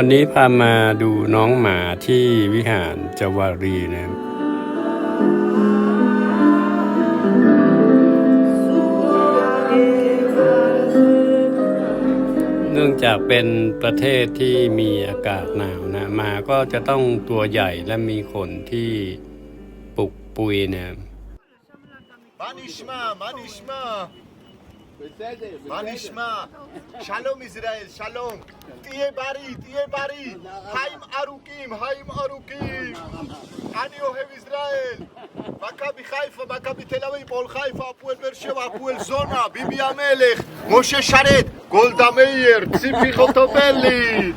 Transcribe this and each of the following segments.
วันนี้พามาดูน้องหมาที่วิหารจวารีนะครับเนื่องจากเป็นประเทศที่มีอากาศหนาวนะหมาก็จะต้องตัวใหญ่และมีขนที่ปุกปุยนะครับ מה נשמע? מה נשמע? שלום ישראל, שלום. תהיה בריא, תהיה בריא. חיים ארוכים, חיים ארוכים. אני אוהב ישראל. מכבי חיפה, מכבי תל אביב, הפועל חיפה, הפועל באר שבע, הפועל זונה, ביבי המלך, משה שרת, גולדה מאיר, ציפי חוטובלי.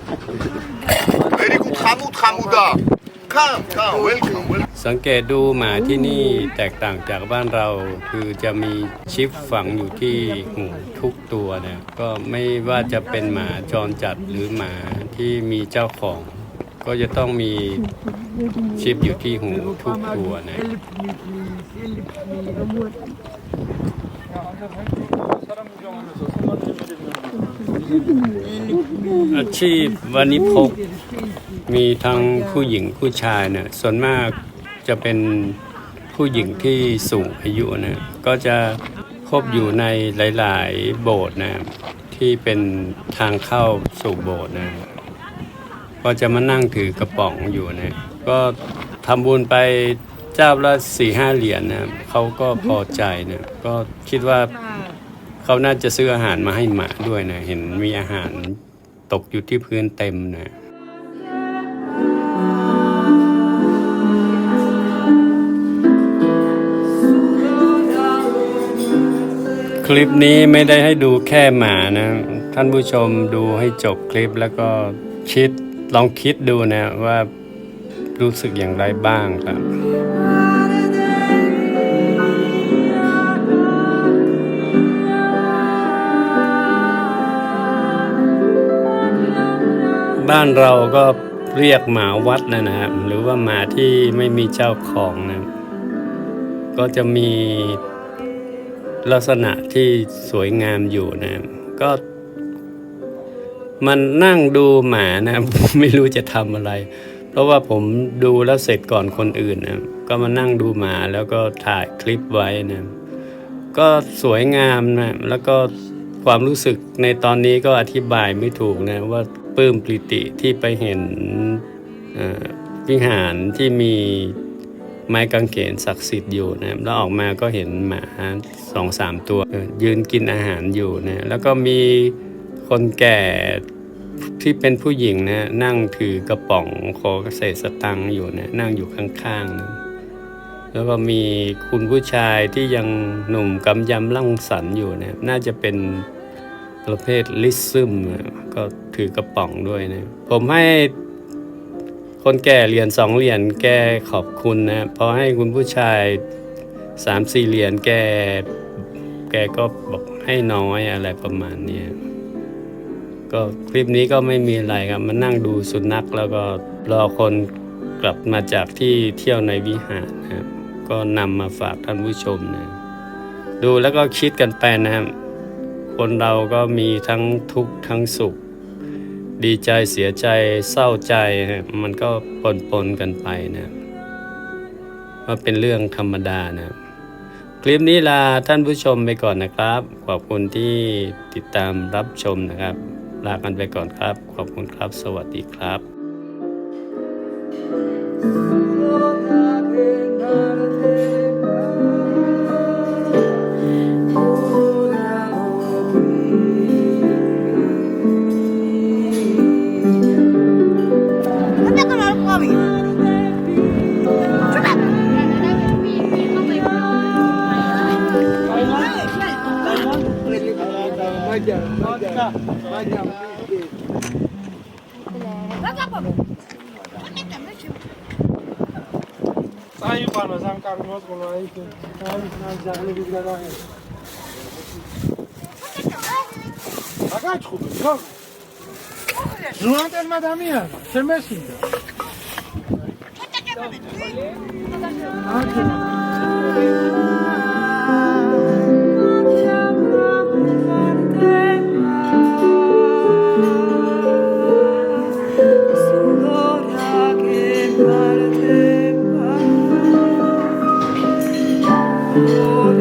good, חמוד חמודה. Come, come, welcome, welcome. สังเกตดูหมาที่นี่แตกต่างจากบ้านเรา คือจะมีชิปฝังอยู่ที่หูทุกตัวนะก็ไม่ว่าจะเป็นหมาจรจัดหรือหมาที่มีเจ้าของ ก็จะต้องมีชิปอยู่ที่หูทุกตัวนะอาชีพวันนี้พก มีทั้งผู้หญิงผู้ชายเนี่ยส่วนมากจะเป็นผู้หญิงที่สูงอายุนะก็จะพบอยู่ในหลาย ๆ โบสถ์นะที่เป็นทางเข้าสู่โบสถ์นะก็จะมานั่งถือกระป๋องอยู่นะก็ทำบุญไปเจ้าละสี่ห้าเหรียญนะเขาก็พอใจนะก็คิดว่าเขาน่าจะซื้ออาหารมาให้หมาด้วยนะเห็นมีอาหารตกอยู่ที่พื้นเต็มนะ ลิปนี้ไม่ได้ให้ดูแค่หมานะ ท่านผู้ชมดูให้จบคลิปแล้วก็คิดลองคิดดูนะว่ารู้สึกอย่างไรบ้างครับบ้านเราก็เรียกหมาวัดนะนะครับหรือว่าหมาที่ไม่มีเจ้าของนะ ก็จะมี ลักษณะที่สวยงามอยู่นะก็ มันนั่งดูหมานะไม่รู้จะทำอะไร เพราะว่าผมดูแล้วเสร็จก่อนคนอื่นนะก็มานั่งดูหมาแล้วก็ถ่ายคลิปไว้นะก็สวยงามนะแล้วก็ความรู้สึกในตอนนี้ก็อธิบายไม่ถูกนะว่าปลื้มปริติที่ไปเห็นวิหารที่มี ไม้กางเขนศักดิ์สิทธิ์อยู่นะแล้วออกมาก็เห็นหมาสองสามตัวยืนกินอาหารอยู่นะแล้วก็มีคนแก่ที่เป็นผู้หญิงนะนั่งถือกระป๋องขอเศษสตังค์อยู่นะนั่งอยู่ข้างๆนะแล้วก็มีคุณผู้ชายที่ยังหนุ่มกำยำร่างสรรอยู่เนี่ยน่าจะเป็นประเภทลิซึมอะก็ถือกระป๋องด้วยนะผมให้ คนแก่เหรียญสองเหรียญแกขอบคุณนะพอให้คุณผู้ชายสามสี่เหรียญแกแกก็บอกให้น้อยอะไรประมาณเนี้ก็คลิปนี้ก็ไม่มีอะไรครับมานั่งดูสุนัขแล้วก็รอคนกลับมาจากที่เที่ยวในวิหารนะครับก็นำมาฝากท่านผู้ชมนะดูแล้วก็คิดกันไปนะครับคนเราก็มีทั้งทุกข์ทั้งสุข ดีใจเสียใจเศร้าใจนะมันก็ปนปนๆกันไปนะว่าเป็นเรื่องธรรมดานะคลิปนี้ลาท่านผู้ชมไปก่อนนะครับ ขอบคุณที่ติดตามรับชมนะครับ ลากันไปก่อนครับ ขอบคุณครับ สวัสดีครับ thank you بگاچ خوبه یا زوانت المدامی هم چه مسکی ده Lord.